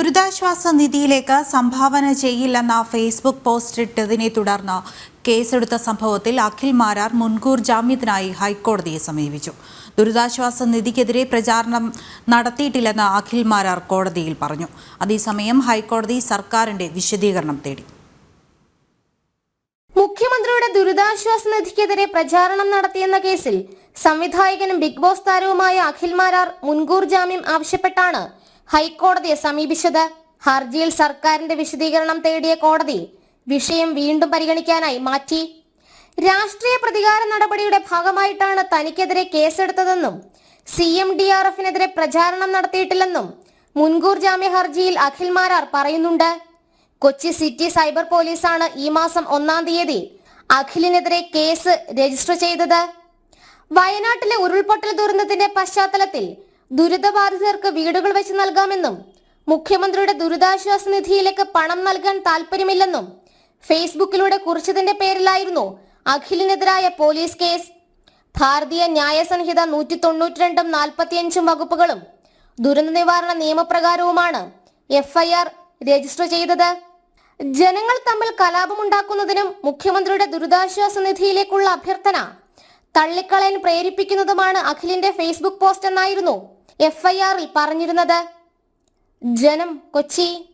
ദുരിതാശ്വാസ നിധിയിലേക്ക് സംഭാവന ചെയ്യില്ലെന്ന ഫേസ്ബുക്ക് പോസ്റ്റ് ഇട്ടതിനെ തുടർന്ന് കേസെടുത്ത സംഭവത്തിൽ അഖിൽ മാരാർ മുൻകൂർ ജാമ്യത്തിനായി ഹൈക്കോടതിയെ സമീപിച്ചു. ദുരിതാശ്വാസ നിധിക്കെതിരെ പ്രചാരണം നടത്തിയിട്ടില്ലെന്ന് അഖിൽ മാരാർ കോടതിയിൽ പറഞ്ഞു. അതേസമയം ഹൈക്കോടതി സർക്കാരിന്റെ വിശദീകരണം തേടി. മുഖ്യമന്ത്രിയുടെ ദുരിതാശ്വാസ നിധിക്കെതിരെ പ്രചാരണം നടത്തിയെന്ന കേസിൽ സംവിധായകനും ബിഗ് ബോസ് താരവുമായ അഖിൽ മാരാർ മുൻകൂർ ജാമ്യം ആവശ്യപ്പെട്ടാണ് ഹൈക്കോടതിയെ സമീപിച്ചത്. ഹർജിയിൽ സർക്കാരിന്റെ വിശദീകരണം തേടിയ കോടതി വിഷയം വീണ്ടും പരിഗണിക്കാനായി മാറ്റി. രാഷ്ട്രീയ പ്രതികാര നടപടിയുടെ ഭാഗമായിട്ടാണ് തനിക്കെതിരെ കേസെടുത്തതെന്നും സി എം ഡി ആർ എഫിനെതിരെ പ്രചാരണം നടത്തിയിട്ടില്ലെന്നും മുൻകൂർ ജാമ്യ ഹർജിയിൽ അഖിൽ മാരാർ പറയുന്നുണ്ട്. കൊച്ചി സിറ്റി സൈബർ പോലീസാണ് ഈ മാസം ഒന്നാം തീയതി അഖിലിനെതിരെ കേസ് രജിസ്റ്റർ ചെയ്തത്. വയനാട്ടിലെ ഉരുൾപൊട്ടൽ ദുരന്തത്തിന്റെ പശ്ചാത്തലത്തിൽ ദുരിതബാധിതർക്ക് വീടുകൾ വെച്ച് നൽകാമെന്നും മുഖ്യമന്ത്രിയുടെ ദുരിതാശ്വാസ നിധിയിലേക്ക് പണം നൽകാൻ താല്പര്യമില്ലെന്നും ഫേസ്ബുക്കിലൂടെ കുറിച്ചതിന്റെ പേരിലായിരുന്നു അഖിലിനെതിരായ പോലീസ് കേസ്. ഭാരതീയ ന്യായ സംഹിത നൂറ്റി തൊണ്ണൂറ്റിരണ്ടും നാൽപ്പത്തിയഞ്ചും വകുപ്പുകളും ദുരന്ത നിവാരണ നിയമപ്രകാരവുമാണ് എഫ്ഐആർ രജിസ്റ്റർ ചെയ്തത്. ജനങ്ങൾ തമ്മിൽ കലാപമുണ്ടാക്കുന്നതിനും മുഖ്യമന്ത്രിയുടെ ദുരിതാശ്വാസ നിധിയിലേക്കുള്ള അഭ്യർത്ഥന തള്ളിക്കളയാൻ പ്രേരിപ്പിക്കുന്നതുമാണ് അഖിലിന്റെ ഫേസ്ബുക്ക് പോസ്റ്റ് എന്നായിരുന്നു എഫ്ഐആറിൽ പറഞ്ഞിരുന്നത്? ജനം കൊച്ചി.